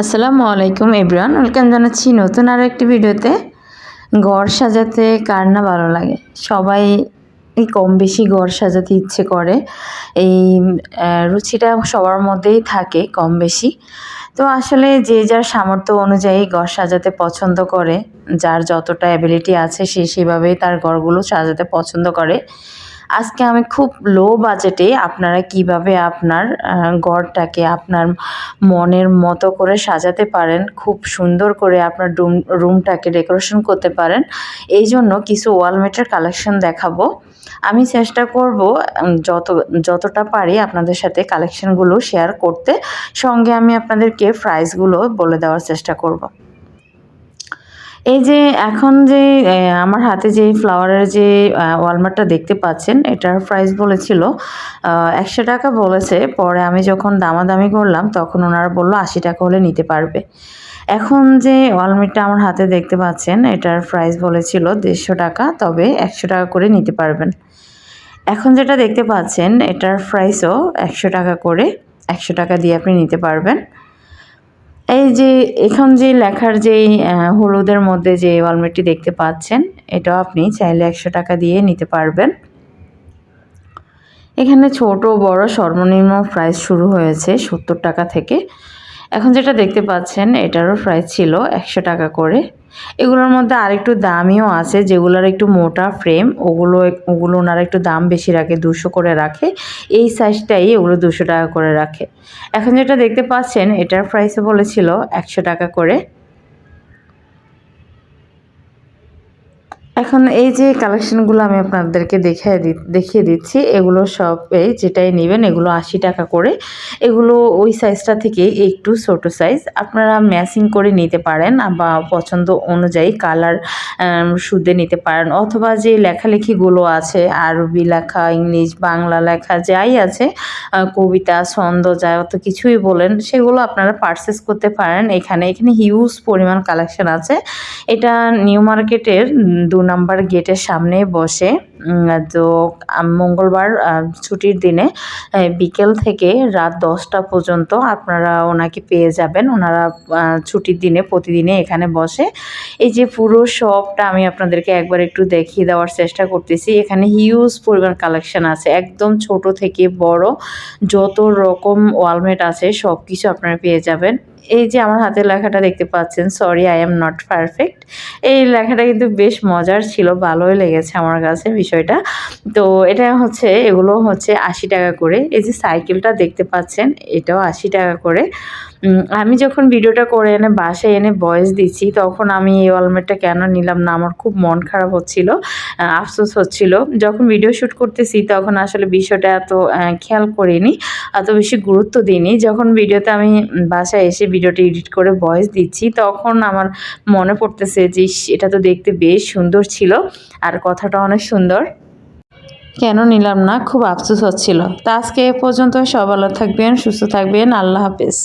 আসসালামু আলাইকুম everyone, welcome জানাচ্ছি নতুন আরও একটি ভিডিওতে। ঘর সাজাতে কার না ভালো লাগে? সবাই কম বেশি ঘর সাজাতে ইচ্ছে করে। এই রুচিটা সবার মধ্যেই থাকে কম বেশি। তো আসলে যে যার সামর্থ্য অনুযায়ী ঘর সাজাতে পছন্দ করে, যার যতটা অ্যাবিলিটি আছে সে সেভাবেই তার ঘরগুলো সাজাতে পছন্দ করে। আজকে আমি খুব লো বাজেটে আপনারা কীভাবে আপনার ঘরটাকে আপনার মনের মতো করে সাজাতে পারেন, খুব সুন্দর করে আপনার রুম রুমটাকে ডেকোরেশন করতে পারেন, এই জন্য কিছু ওয়ালমেটের কালেকশন দেখাবো। আমি চেষ্টা করব যত, যতটা পারি আপনাদের সাথে কালেকশনগুলো শেয়ার করতে। সঙ্গে আমি আপনাদেরকে প্রাইসগুলো বলে দেওয়ার চেষ্টা করব। এই যে এখন যে আমার হাতে যে ফ্লাওয়ারের যে ওয়ালমার্টটা দেখতে পাচ্ছেন, এটার প্রাইস বলেছিল একশো টাকা বলেছে। পরে আমি যখন দামাদামি করলাম, তখন ওনারা বলল আশি টাকা হলে নিতে পারবে। এখন যে ওয়ালমিটটা আমার হাতে দেখতে পাচ্ছেন, এটার প্রাইস বলেছিল দেড়শো টাকা, তবে একশো টাকা করে নিতে পারবেন। এখন যেটা দেখতে পাচ্ছেন, এটার প্রাইসও একশো টাকা করে, একশো টাকা দিয়ে আপনি নিতে পারবেন। এই যে এখন যে লেখার যে হলুদের মধ্যে যে ওয়ালমেটটি দেখতে পাচ্ছেন, এটাও আপনি চাইলে একশো টাকা দিয়ে নিতে পারবেন। এখানে ছোট বড় সর্বনিম্ন প্রাইস শুরু হয়েছে সত্তর টাকা থেকে। এখন যেটা দেখতে পাচ্ছেন, এটারও প্রাইস ছিল একশো টাকা করে। এগুলোর মধ্যে আরেকটু দামিও আছে, যেগুলোর একটু মোটা ফ্রেম ওগুলো ওগুলো ওনারা একটু দাম বেশি রাখে, দুশো করে রাখে। এই সাইজটাই ওগুলো দুশো টাকা করে রাখে। এখন যেটা দেখতে পাচ্ছেন, এটার প্রাইসও বলেছিল একশো টাকা করে। এখন এই যে কালেকশনগুলো আমি আপনাদেরকে দেখিয়ে দেখিয়ে দিচ্ছি, এগুলো সব এই যেটাই নেবেন, এগুলো আশি টাকা করে। এগুলো ওই সাইজটা থেকে একটু ছোটো সাইজ আপনারা ম্যাচিং করে নিতে পারেন বা পছন্দ অনুযায়ী কালার সুদে নিতে পারেন। অথবা যে লেখালেখিগুলো আছে, আরবি লেখা, ইংলিশ, বাংলা লেখা, যাই আছে কবিতা, ছন্দ যা অত কিছুই বলেন, সেগুলো আপনারা পারচেস করতে পারেন। এখানে এখানে হিউজ পরিমাণ কালেকশন আছে। এটা নিউ মার্কেটের দু নাম্বার গেটের সামনে বসে। তো মঙ্গলবার ছুটির দিনে বিকেল থেকে রাত দশটা পর্যন্ত আপনারা ওনাকে পেয়ে যাবেন। ওনারা ছুটির দিনে, প্রতিদিনে এখানে বসে। এই যে পুরো শপটা আমি আপনাদেরকে একবার একটু দেখিয়ে দেওয়ার চেষ্টা করতেছি। এখানে হিউজ পরিমাণ কালেকশন আছে, একদম ছোট থেকে বড়। যত রকম ওয়ালমেট আছে সব কিছু আপনারা পেয়ে যাবেন। এই যে আমার হাতের লেখাটা দেখতে পাচ্ছেন sorry I am not perfect এই লেখাটা কিন্তু বেশ মজার ছিল, ভালোই লেগেছে আমার কাছে বিষয়টা। তো এটা হচ্ছে, এগুলো হচ্ছে আশি টাকা করে। এই যে সাইকেলটা দেখতে পাচ্ছেন, এটাও আশি টাকা করে। আমি যখন ভিডিওটা করে এনে বাসায় এনে বয়স দিচ্ছি, তখন আমি এই ওয়ালমেটটা কেন নিলাম না? আমার খুব মন খারাপ হচ্ছিল আফসোস হচ্ছিল। যখন ভিডিও শ্যুট করতেছি, তখন আসলে বিষয়টা এত খেয়াল করিনি। এত বেশি গুরুত্ব দিইনি। যখন ভিডিওতে আমি বাসায় এসে ভিডিওটি এডিট করে ভয়েস দিচ্ছি, তখন আমার মনে পড়তেছে যে এটা তো দেখতে বেশ সুন্দর ছিল। আর কথাটা অনেক সুন্দর। কেন নিলাম না? খুব আফসোস হচ্ছিল। তা আজকে এ পর্যন্ত সব ভালো থাকবেন, সুস্থ থাকবেন। আল্লাহ হাফেজ।